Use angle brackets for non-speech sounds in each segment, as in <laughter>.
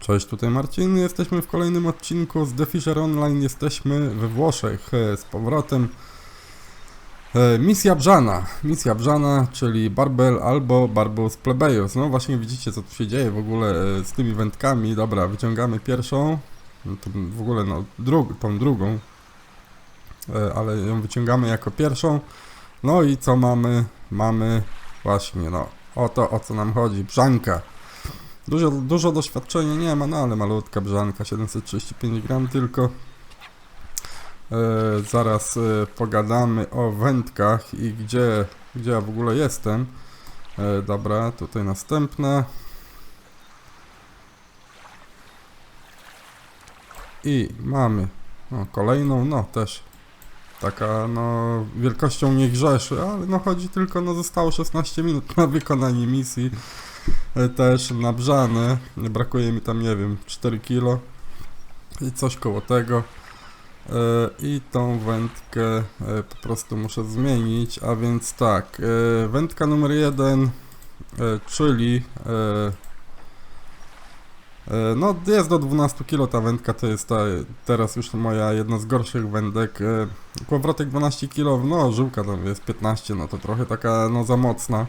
Cześć, tutaj Marcin. Jesteśmy w kolejnym odcinku z The Fisher Online. Jesteśmy we Włoszech e, z powrotem. E, Misja Brzana. Misja Brzana, czyli Barbel albo Barbus Plebeius. No właśnie widzicie co tu się dzieje w ogóle e, z tymi wędkami. Dobra, wyciągamy pierwszą. No w ogóle no drug, tą drugą. Ale ją wyciągamy jako pierwszą. No i co mamy? Mamy właśnie no o to o co nam chodzi. Brzanka. Dużo, dużo doświadczenia nie ma, no ale malutka brzanka, 735 gram tylko. E, zaraz e, pogadamy o wędkach i gdzie, gdzie ja w ogóle jestem. E, dobra, tutaj następna. I mamy no, kolejną, no też taka no wielkością nie grzeszy, ale no chodzi tylko, no zostało 16 minut na wykonanie misji też nabrzane. Brakuje mi tam, nie wiem, 4 kilo i coś koło tego. E, I tą wędkę e, po prostu muszę zmienić, a więc tak, e, wędka numer jeden, e, czyli e, e, no jest do 12 kg ta wędka, to jest ta, teraz już moja jedna z gorszych wędek. E, Kłowrotek 12 kg, no żyłka tam jest 15, no to trochę taka no za mocna.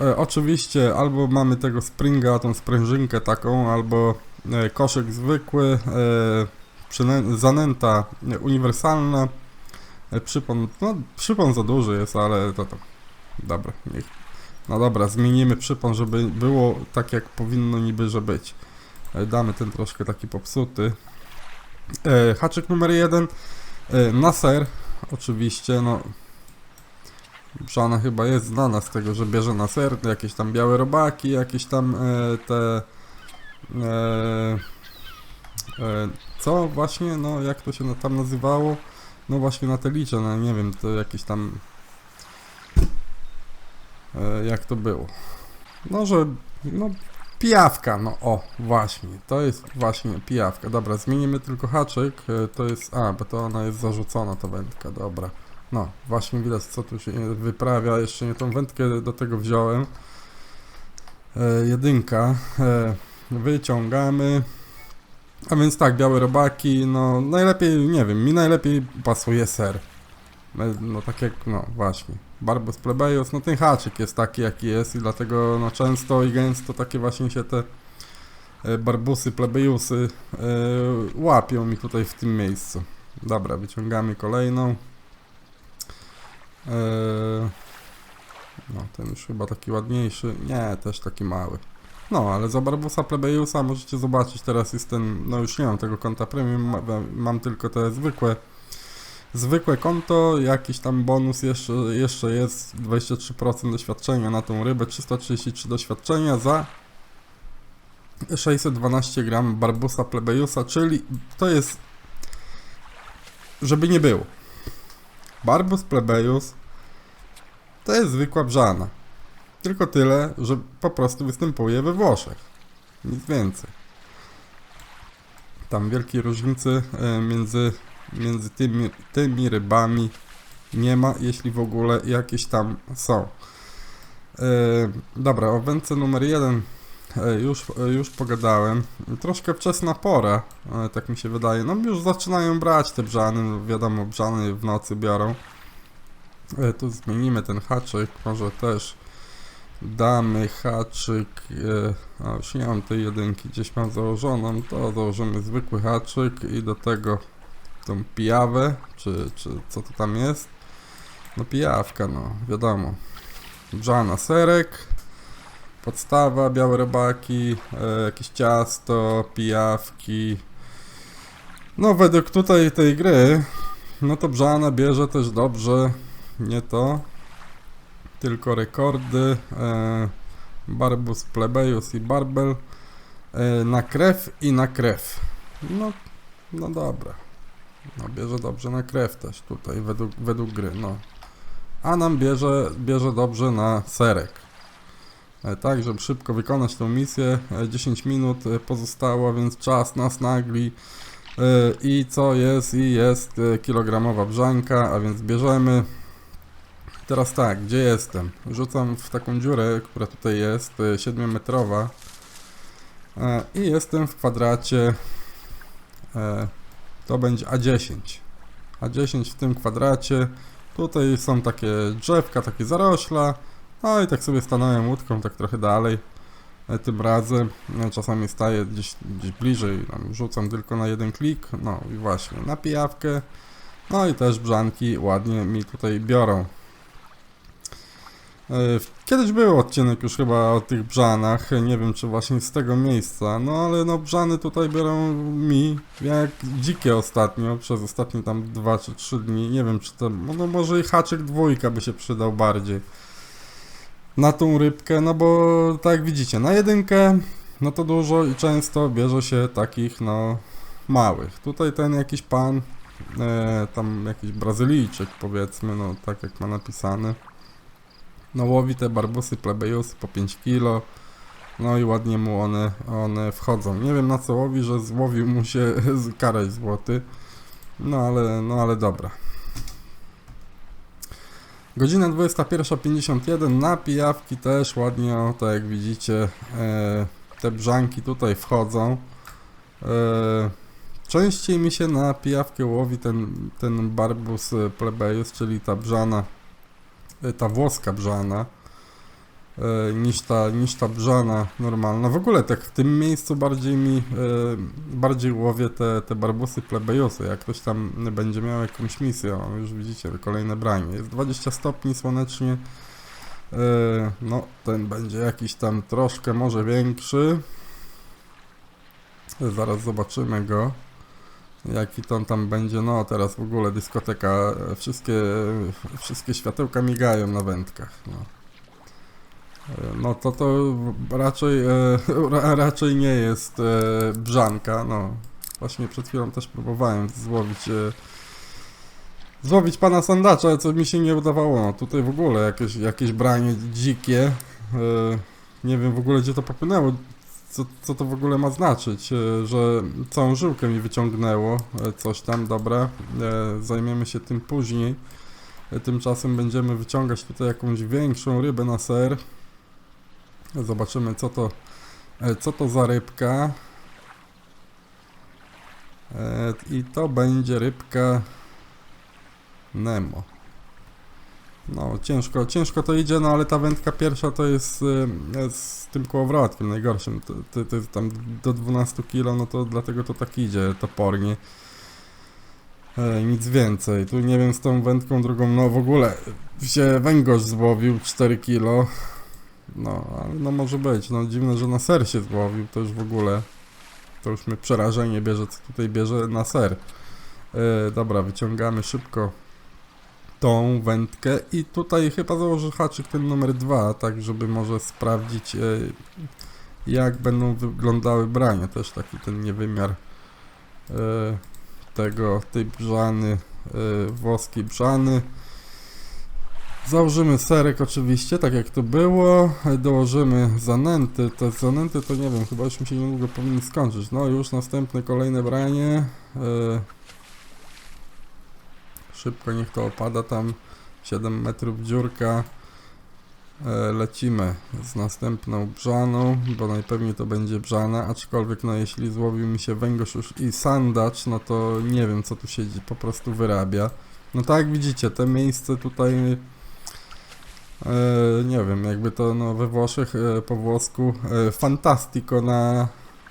E, oczywiście albo mamy tego springa, tą sprężynkę taką, albo e, koszyk zwykły, e, zanęta uniwersalna, e, przypon, no przypon za duży jest, ale to to, dobra, niech. No dobra, zmienimy przypon, żeby było tak jak powinno niby, że być. E, damy ten troszkę taki popsuty. E, haczyk numer jeden e, na ser, oczywiście, no Brzana chyba jest znana z tego, że bierze na ser jakieś tam białe robaki, jakieś tam e, te e, e, co właśnie, no jak to się tam nazywało? No właśnie na te liczę, no nie wiem, to jakieś tam e, jak to było. No, że no pijawka, no o, właśnie, to jest właśnie pijawka. Dobra, zmienimy tylko haczyk, e, to jest, a, bo to ona jest zarzucona, ta wędka, dobra. No, właśnie widać co tu się wyprawia. Jeszcze nie tą wędkę do tego wziąłem. E, jedynka. E, wyciągamy. A więc tak, białe robaki, no najlepiej, nie wiem, mi najlepiej pasuje ser. E, No tak jak, no właśnie. Barbus plebeius, no ten haczyk jest taki jaki jest i dlatego no często i gęsto takie właśnie się te e, barbusy, plebeiusy e, łapią mi tutaj w tym miejscu. Dobra, wyciągamy kolejną. Eee, no, ten już chyba taki ładniejszy. Nie, też taki mały. No, ale za Barbusa Plebeiusa możecie zobaczyć, teraz jest ten, no już nie mam tego konta premium, ma- mam tylko te zwykłe zwykłe konto, jakiś tam bonus jeszcze, jeszcze jest, 23% doświadczenia na tą rybę, 333 doświadczenia za 612 gram Barbusa Plebeiusa, czyli to jest, żeby nie było. Barbus plebeius to jest zwykła brzana. Tylko tyle, że po prostu występuje we Włoszech. Nic więcej. Tam wielkiej różnicy e, między, między tymi, tymi rybami nie ma, jeśli w ogóle jakieś tam są. E, dobra, o numer jeden już, już pogadałem. Troszkę wczesna pora, tak mi się wydaje. No już zaczynają brać te brzany, no wiadomo, brzany w nocy biorą. Tu zmienimy ten haczyk, może też damy haczyk, a już nie mam tej jedynki, gdzieś mam założoną, to założymy zwykły haczyk i do tego tą pijawę, czy, czy co to tam jest? No pijawka, no wiadomo. Brzana serek, podstawa, białe robaki, e, jakieś ciasto, pijawki. No według tutaj tej gry, no to Brzana bierze też dobrze, nie to, tylko rekordy, e, Barbus Plebeius i Barbel e, na krew i na krew. No, no dobra. No bierze dobrze na krew też tutaj według, według gry, no. A nam bierze, bierze dobrze na serek. E, Tak, żeby szybko wykonać tę misję. E, 10 minut e, pozostało, więc czas nas nagli. E, I co jest? I jest e, kilogramowa brzanka, a więc bierzemy. Teraz tak, gdzie jestem? Rzucam w taką dziurę, która tutaj jest, 7 metrowa. E, I jestem w kwadracie, e, to będzie A10. A10 w tym kwadracie. Tutaj są takie drzewka, takie zarośla. No i tak sobie stanąłem łódką, tak trochę dalej. E, Tym razem e, czasami staję gdzieś, gdzieś bliżej, tam rzucam tylko na jeden klik. No i właśnie, na pijawkę. No i też brzanki ładnie mi tutaj biorą. E, Kiedyś był odcinek już chyba o tych brzanach, nie wiem czy właśnie z tego miejsca, no ale no brzany tutaj biorą mi jak dzikie ostatnio, przez ostatnie tam 2 czy 3 dni, nie wiem czy to, no może i haczyk dwójka by się przydał bardziej na tą rybkę, no bo tak widzicie, na jedynkę no to dużo i często bierze się takich no małych. Tutaj ten jakiś pan, e, tam jakiś Brazylijczyk powiedzmy, no tak jak ma napisane, no łowi te barbusy plebejusy po 5 kilo, no i ładnie mu one, one wchodzą. Nie wiem na co łowi, że złowił mu się <laughs> z karaj złoty, no ale, no ale dobra. Godzina 21.51 na pijawki też ładnie, o, tak jak widzicie, e, te brzanki tutaj wchodzą. E, częściej mi się na pijawkę łowi ten, ten barbus plebeius, czyli ta brzana, e, ta włoska brzana, niż, ta, niż ta brzana normalna. W ogóle tak w tym miejscu bardziej mi, e, bardziej łowię te, te barbusy plebejusy. Jak ktoś tam będzie miał jakąś misję, o, już widzicie, kolejne branie. Jest 20 stopni słonecznie. E, no, ten będzie jakiś tam troszkę może większy. Zaraz zobaczymy go. Jaki to on tam będzie. No, teraz w ogóle dyskoteka. e, Wszystkie, wszystkie światełka migają na wędkach. No. No to to raczej, e, ra, raczej nie jest e, brzanka, no. Właśnie przed chwilą też próbowałem złowić e, złowić pana sandacza, ale co mi się nie udawało. No, tutaj w ogóle jakieś, jakieś branie dzikie. E, nie wiem w ogóle gdzie to popłynęło. Co, co to w ogóle ma znaczyć, e, że całą żyłkę mi wyciągnęło, e, coś tam, dobra, e, zajmiemy się tym później. Tymczasem będziemy wyciągać tutaj jakąś większą rybę na ser. Zobaczymy co to, e, co to za rybka. E, I to będzie rybka Nemo. No, ciężko, ciężko to idzie, no ale ta wędka pierwsza to jest e, z tym kołowrotkiem najgorszym. To, to, to jest tam do 12 kg, no to dlatego to tak idzie topornie. Nic więcej. Tu nie wiem z tą wędką drugą, no w ogóle się węgorz złowił 4 kg. No, ale no może być. No dziwne, że na ser się złowił, to już w ogóle. To już mnie przerażenie bierze, co tutaj bierze na ser. E, dobra, wyciągamy szybko tą wędkę i tutaj chyba założę haczyk ten numer dwa, tak żeby może sprawdzić e, jak będą wyglądały brania. Też taki ten niewymiar e, tego, tej brzany, e, włoskiej brzany. Założymy serek oczywiście, tak jak to było. Dołożymy zanęty. Te zanęty to nie wiem, chyba już mi się niedługo powinny skończyć. No już następne kolejne branie. E, Szybko niech to opada tam. 7 metrów dziurka. E, Lecimy z następną brzaną, bo najpewniej to będzie brzana, aczkolwiek no jeśli złowił mi się węgorz już i sandacz, no to nie wiem co tu się po prostu wyrabia. No tak jak widzicie, te miejsce tutaj nie wiem, jakby to no, we Włoszech e, po włosku e, fantastico na,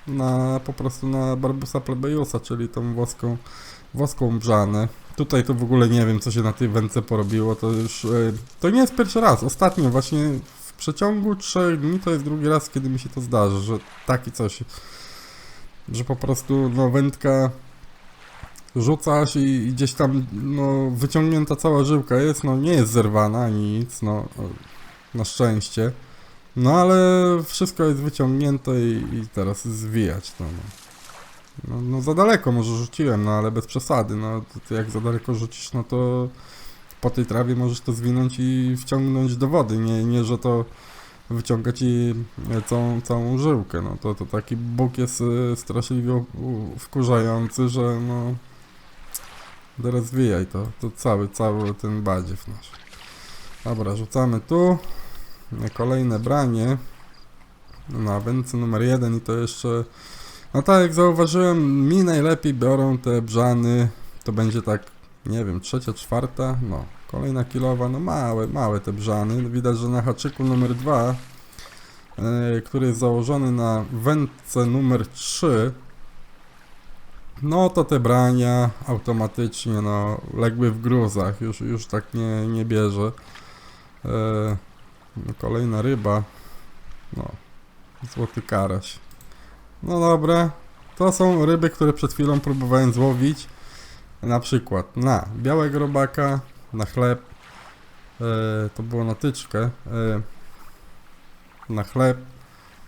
na po prostu na Barbusa plebeiusa, czyli tą włoską, włoską brzanę. Tutaj to w ogóle nie wiem, co się na tej wędce porobiło, to już, e, to nie jest pierwszy raz, ostatnio właśnie w przeciągu trzech dni to jest drugi raz, kiedy mi się to zdarzy, że taki coś, że po prostu no wędka rzucasz i, gdzieś tam no, wyciągnięta cała żyłka jest, no nie jest zerwana nic, no na szczęście. No ale wszystko jest wyciągnięte i, i teraz zwijać to. No. No, no za daleko może rzuciłem, no ale bez przesady, no to, jak za daleko rzucisz, no to po tej trawie możesz to zwinąć i wciągnąć do wody, nie, nie że to wyciąga ci e, całą, całą żyłkę, no to, to taki bóg jest e, straszliwie wkurzający, że no Teraz zwijaj to, to cały, cały ten badziew nasz. Dobra, rzucamy tu. Kolejne branie. na wędce numer jeden i to jeszcze, no tak jak zauważyłem, mi najlepiej biorą te brzany, to będzie tak, nie wiem, trzecia, czwarta, no, kolejna kilowa, no małe, małe te brzany, widać, że na haczyku numer dwa, e, który jest założony na wędce numer 3, no to te brania automatycznie, no, legły w gruzach, już, już tak nie, nie bierze. No, kolejna ryba, no, złoty karaś. No dobra, to są ryby, które przed chwilą próbowałem złowić. Na przykład na białego robaka, na chleb, e, to było na tyczkę, e, na chleb,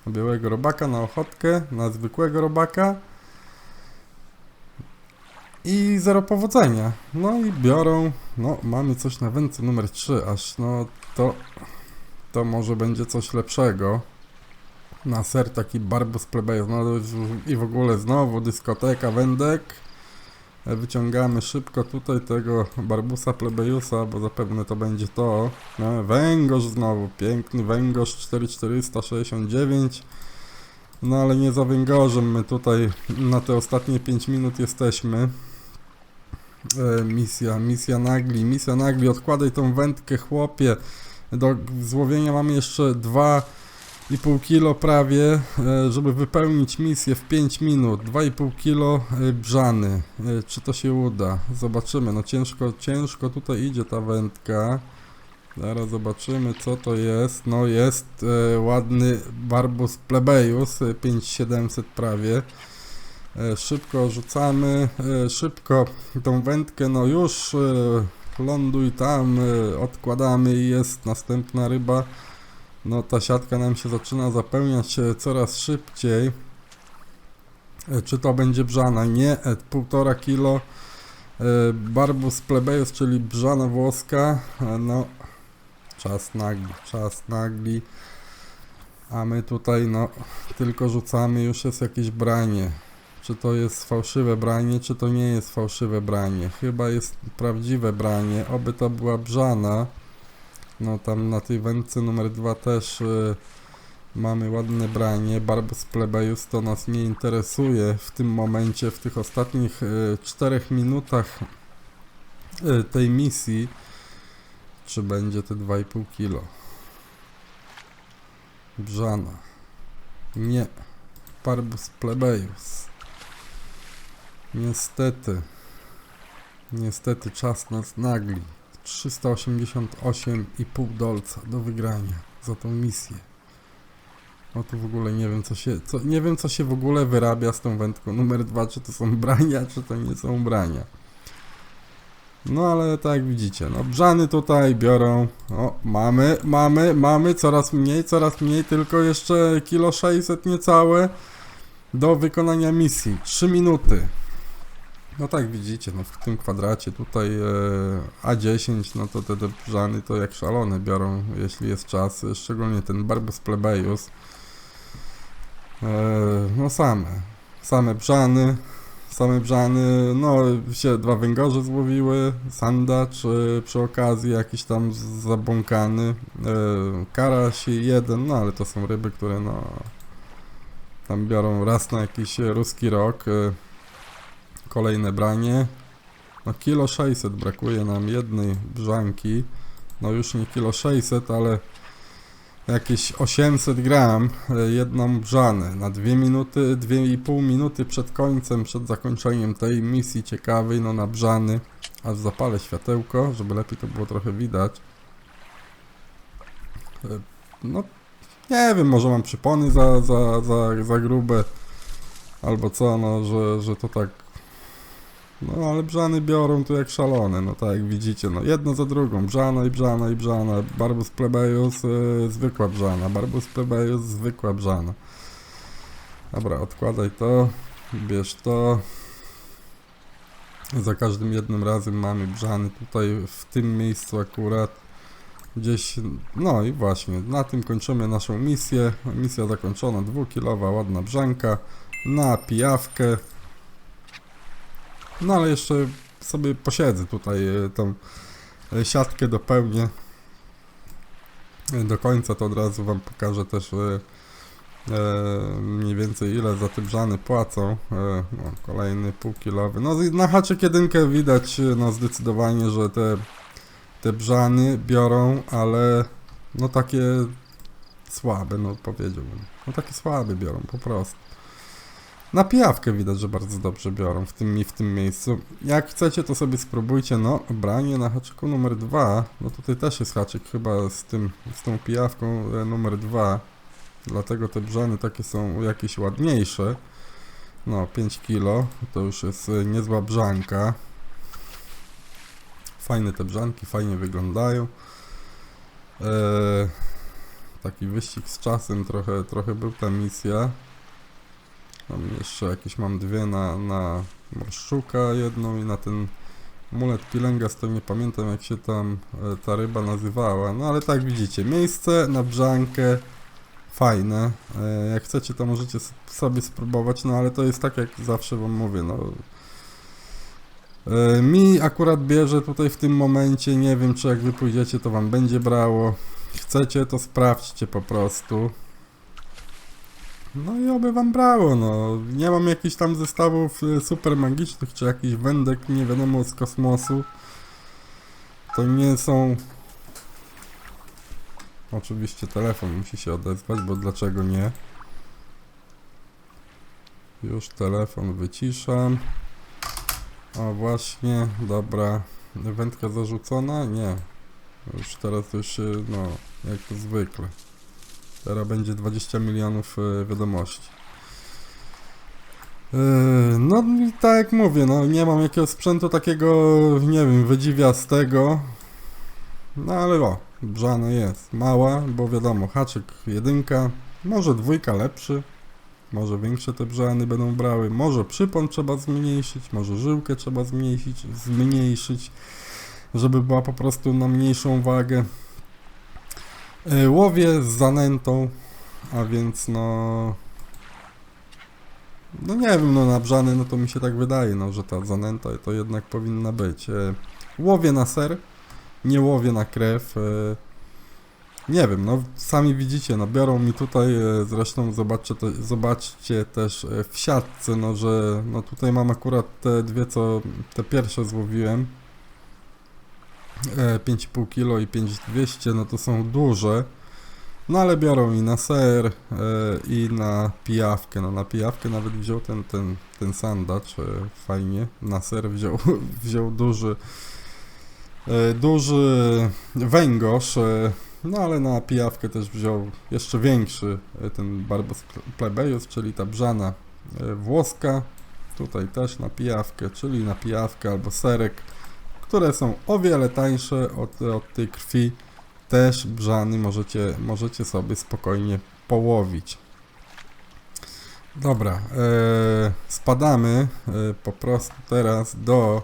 na białego robaka, na ochotkę, na zwykłego robaka i zero powodzenia. No i biorą, no mamy coś na wędce numer 3, aż no to, to może będzie coś lepszego. Na ser taki barbus plebejów, no i w ogóle znowu dyskoteka wędek. E, Wyciągamy szybko tutaj tego barbusa plebejusa, bo zapewne to będzie to. No, węgorz znowu, piękny węgorz 4469. No ale nie za węgorzem, my tutaj na te ostatnie 5 minut jesteśmy. E, misja, misja nagli, misja nagli, odkładaj tą wędkę chłopie. Do złowienia mamy jeszcze 2,5 kilo prawie, e, żeby wypełnić misję w 5 minut. 2,5 kilo e, brzany. Czy to się uda? Zobaczymy. No ciężko, ciężko tutaj idzie ta wędka. Zaraz zobaczymy co to jest. No jest ładny Barbus plebeius, e, 5700 prawie. E, szybko rzucamy, e, szybko tą wędkę, no już e, ląduj tam, odkładamy i jest następna ryba. No ta siatka nam się zaczyna zapełniać coraz szybciej. Czy to będzie brzana? Nie, półtora kilo. Barbus plebeius, czyli brzana włoska. No, czas nagli, czas nagli. A my tutaj, no, tylko rzucamy, już jest jakieś branie. Czy to jest fałszywe branie, czy to nie jest fałszywe branie? Chyba jest prawdziwe branie, oby to była brzana. No tam na tej wędce numer dwa też y, mamy ładne branie. Barbus plebeius to nas nie interesuje w tym momencie, w tych ostatnich y, czterech minutach y, tej misji. Czy będzie te 2,5 kilo? Brzana. Nie. Barbus plebeius. Niestety. Niestety czas nas nagli. 388,5 dolca do wygrania za tą misję. No tu w ogóle nie wiem co się, co, nie wiem co się w ogóle wyrabia z tą wędką numer 2, czy to są brania, czy to nie są brania. No ale tak widzicie, no brzany tutaj biorą, o mamy, mamy, mamy, coraz mniej, coraz mniej, tylko jeszcze kilo 600 niecałe do wykonania misji, 3 minuty. No tak widzicie, no w tym kwadracie tutaj e, A10, no to te, te brzany to jak szalone biorą, jeśli jest czas, szczególnie ten Barbus plebeius. E, no same, same brzany, same brzany, no się dwa węgorze złowiły, sandacz e, przy okazji jakiś tam zabłąkany, e, karaś jeden, no ale to są ryby, które no tam biorą raz na jakiś ruski rok. E, kolejne branie. No kilo 600 brakuje nam jednej brzanki. No już nie kilo 600, ale jakieś 800 gram e, jedną brzanę na 2 minuty, 2,5 minuty przed końcem, przed zakończeniem tej misji ciekawej, no na brzany. Aż zapalę światełko, żeby lepiej to było trochę widać. E, No nie wiem, może mam przypony za, za, za, za grube. Albo co, no, że, że to tak no ale brzany biorą tu jak szalone, no tak jak widzicie, no jedno za drugą, brzana i brzana i brzana, Barbus plebeius, y, zwykła brzana, Barbus plebeius, zwykła brzana. Dobra, odkładaj to, bierz to. Za każdym jednym razem mamy brzany tutaj w tym miejscu akurat. Gdzieś, no i właśnie, na tym kończymy naszą misję. Misja zakończona, dwukilowa, ładna brzanka na pijawkę. No ale jeszcze sobie posiedzę tutaj, e, tą e, siatkę dopełnię. Do końca to od razu Wam pokażę też e, e, mniej więcej ile za te brzany płacą. E, no, kolejny półkilowy. No na haczyk jedynkę widać no zdecydowanie, że te, te brzany biorą, ale no takie słabe, no powiedziałbym. No takie słabe biorą po prostu. Na pijawkę widać, że bardzo dobrze biorą w tym, w tym miejscu. Jak chcecie, to sobie spróbujcie. No, branie na haczyku numer dwa. No tutaj też jest haczyk chyba z tym, z tą pijawką e, numer dwa. Dlatego te brzany takie są jakieś ładniejsze. No, 5 kilo. To już jest e, niezła brzanka. Fajne te brzanki, fajnie wyglądają. E, taki wyścig z czasem, trochę, trochę był ta misja. Tam jeszcze jakieś mam dwie na, na morszczuka jedną i na ten mulet pilengas, to nie pamiętam jak się tam e, ta ryba nazywała. No ale tak widzicie, miejsce na brzankę fajne. E, jak chcecie to możecie sobie spróbować, no ale to jest tak jak zawsze wam mówię, no. E, mi akurat bierze tutaj w tym momencie, nie wiem czy jak wy pójdziecie to wam będzie brało. Chcecie to sprawdźcie po prostu. No i oby wam brało, no. Nie mam jakichś tam zestawów y, super magicznych, czy jakichś wędek nie wiadomo z kosmosu. To nie są... Oczywiście telefon musi się odezwać, bo dlaczego nie? Już telefon wyciszam. O właśnie, dobra. Wędka zarzucona? Nie. Już teraz już no, jak to zwykle. Teraz będzie 20 milionów e, wiadomości. E, No i tak jak mówię, no nie mam jakiegoś sprzętu takiego, nie wiem, wydziwiastego. No ale o, brzana jest. Mała, bo wiadomo, haczyk jedynka, może dwójka lepszy. Może większe te brzany będą brały, może przypon trzeba zmniejszyć, może żyłkę trzeba zmniejszyć, zmniejszyć, żeby była po prostu na mniejszą wagę. E, Łowię z zanętą, a więc no... No nie wiem, no na brzany, no to mi się tak wydaje, no że ta zanęta to jednak powinna być. E, Łowię na ser, nie łowię na krew. e, Nie wiem, no sami widzicie, no biorą mi tutaj, zresztą zobaczcie, te, zobaczcie też w siatce, no że no tutaj mam akurat te dwie, co te pierwsze złowiłem. E, 5,5 kg i 5,200, no to są duże. No ale biorą i na ser, e, i na pijawkę. No na pijawkę nawet wziął ten, ten, ten sandacz, e, fajnie. Na ser wziął, <laughs> wziął duży, e, duży węgorz. E, no ale na pijawkę też wziął jeszcze większy e, ten Barbos plebeius, czyli ta brzana e, włoska. Tutaj też na pijawkę, czyli na pijawkę albo serek które są o wiele tańsze od, od tej krwi. Też brzany możecie, możecie sobie spokojnie połowić. Dobra, e, spadamy e, po prostu teraz do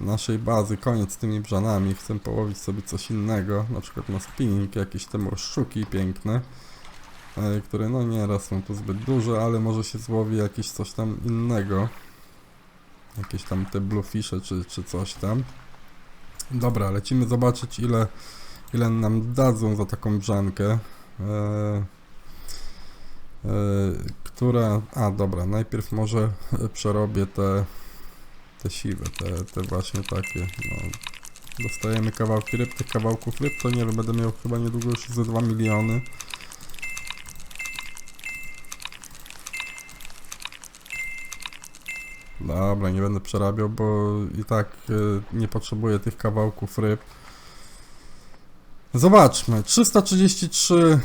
naszej bazy. Koniec z tymi brzanami. Chcę połowić sobie coś innego, na przykład na spinning, jakieś te morszczuki piękne, e, które no nieraz są tu zbyt duże, ale może się złowi jakieś coś tam innego jakieś tam te bluefisze czy, czy coś tam. Dobra, lecimy zobaczyć ile, ile nam dadzą za taką brzankę. E, e, która... A, dobra, najpierw może przerobię te, te siwe, te, te właśnie takie. No, dostajemy kawałki ryb, tych kawałków ryb to nie wiem, będę miał chyba niedługo już ze 2 miliony. Dobra, nie będę przerabiał, bo i tak y, nie potrzebuję tych kawałków ryb. Zobaczmy, 333,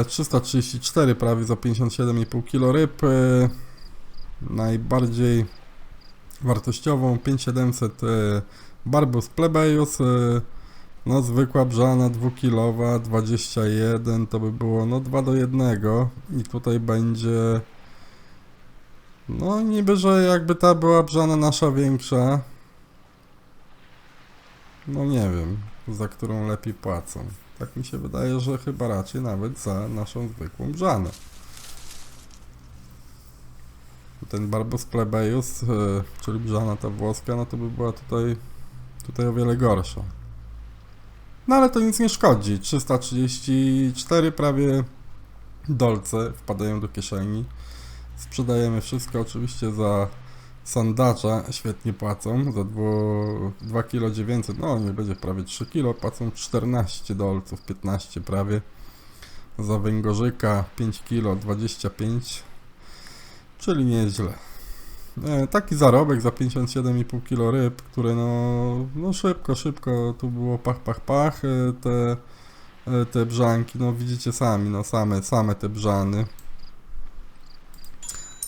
e, 334 prawie za 57,5 kg ryb. E, najbardziej wartościową 5700 e, Barbus plebeius. E, no zwykła brzana dwukilowa 21 to by było no 2 do 1 i tutaj będzie no niby, że jakby ta była brzana nasza większa. No nie wiem, za którą lepiej płacą. Tak mi się wydaje, że chyba raczej nawet za naszą zwykłą brzanę. Ten Barbus plebeius, e, czyli brzana ta włoska, no to by była tutaj, tutaj o wiele gorsza. No ale to nic nie szkodzi. 334 prawie dolce wpadają do kieszeni. Sprzedajemy wszystko oczywiście za sandacza, świetnie płacą, za 2 kg 900, no nie będzie prawie 3 kg, płacą 14 dolców, 15 prawie. Za węgorzyka 5 kg 25, czyli nieźle. E, taki zarobek za 57,5 kg ryb, które no, no szybko, szybko tu było pach, pach, pach, e, te, e, te brzanki, no widzicie sami, no same, same te brzany.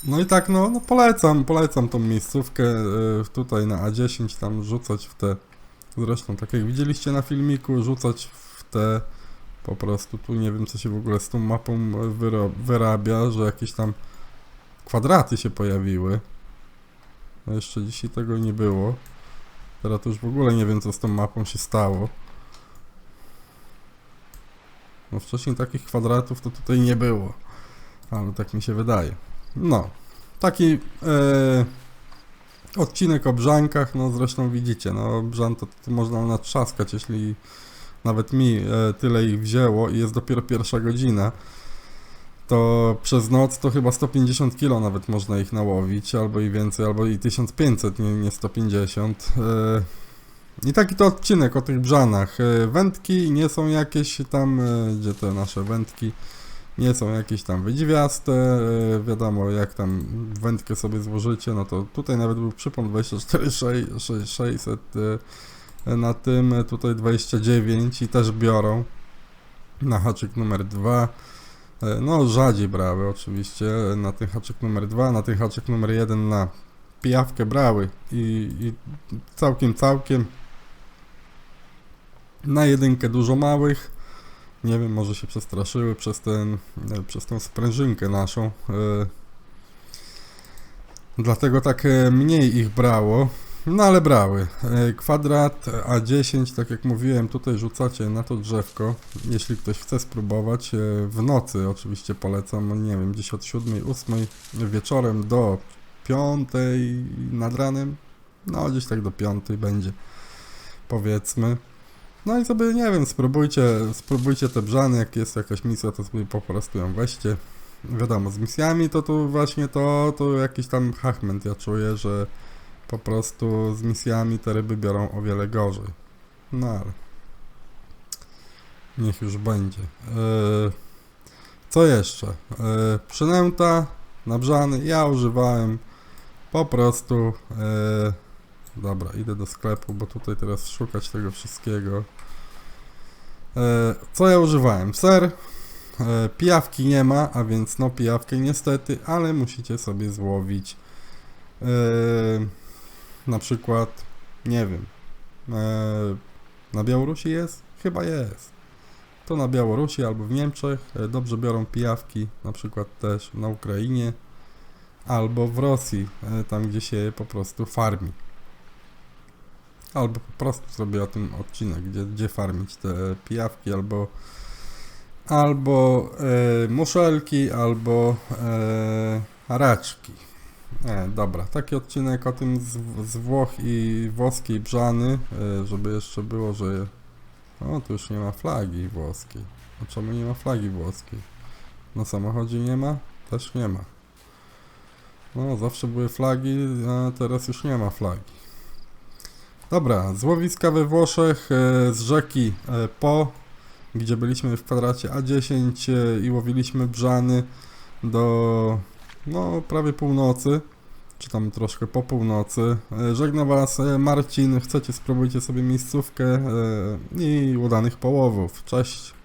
No i tak, no, no polecam, polecam tą miejscówkę e, tutaj na A10, tam rzucać w te, zresztą tak jak widzieliście na filmiku, rzucać w te, po prostu tu nie wiem co się w ogóle z tą mapą wyrabia, że jakieś tam kwadraty się pojawiły. No jeszcze dzisiaj tego nie było. Teraz już w ogóle nie wiem co z tą mapą się stało. No wcześniej takich kwadratów to tutaj nie było. Ale tak mi się wydaje. No, taki e, odcinek o brzankach, no zresztą widzicie, no brzan to, to można natrzaskać, jeśli nawet mi e, tyle ich wzięło i jest dopiero pierwsza godzina, to przez noc to chyba 150 kilo nawet można ich nałowić, albo i więcej, albo i 1500, nie, nie 150. E, I taki to odcinek o tych brzanach. Wędki nie są jakieś tam, gdzie te nasze wędki, nie są jakieś tam wydziwiaste, e, wiadomo jak tam wędkę sobie złożycie, no to tutaj nawet był przypon 24 600 600 e, na tym, e, tutaj 29 i też biorą na haczyk numer 2. E, No rzadziej brały oczywiście na ten haczyk numer 2, na ten haczyk numer 1 na pijawkę brały i, i całkiem całkiem na jedynkę dużo małych nie wiem, może się przestraszyły przez ten, e, przez tą sprężynkę naszą. e, Dlatego tak e, mniej ich brało. No ale brały. Kwadrat A10, tak jak mówiłem, tutaj rzucacie na to drzewko. Jeśli ktoś chce spróbować, w nocy oczywiście polecam, nie wiem, gdzieś od 7, 8 wieczorem do 5 nad ranem. No gdzieś tak do 5 będzie, powiedzmy. No i sobie, nie wiem, spróbujcie, spróbujcie te brzany, jak jest jakaś misja, to sobie po prostu ją weźcie. Wiadomo, z misjami to tu właśnie to, to jakiś tam hachment ja czuję, że po prostu z misjami te ryby biorą o wiele gorzej. No ale niech już będzie. Eee, co jeszcze? Eee, przynęta na brzany ja używałem po prostu eee, Dobra, idę do sklepu, bo tutaj teraz szukać tego wszystkiego. E, co ja używałem? Ser. E, pijawki nie ma, a więc no pijawkę niestety, ale musicie sobie złowić. E, na przykład, nie wiem, e, na Białorusi jest? Chyba jest. To na Białorusi albo w Niemczech e, dobrze biorą pijawki, na przykład też na Ukrainie albo w Rosji, e, tam gdzie się po prostu farmi. Albo po prostu zrobię o tym odcinek, gdzie, gdzie farmić te pijawki, albo albo e, muszelki, albo e, raczki. E, dobra, taki odcinek o tym z, z Włoch i włoskiej brzany, e, żeby jeszcze było, że o, tu już nie ma flagi włoskiej. A czemu nie ma flagi włoskiej? Na samochodzie nie ma? Też nie ma. No, zawsze były flagi, a teraz już nie ma flagi. Dobra, złowiska we Włoszech e, z rzeki e, Po, gdzie byliśmy w kwadracie A10 e, i łowiliśmy brzany do no prawie północy, czy tam troszkę po północy. Żegna Was Marcin, chcecie spróbujcie sobie miejscówkę i udanych połowów. Cześć!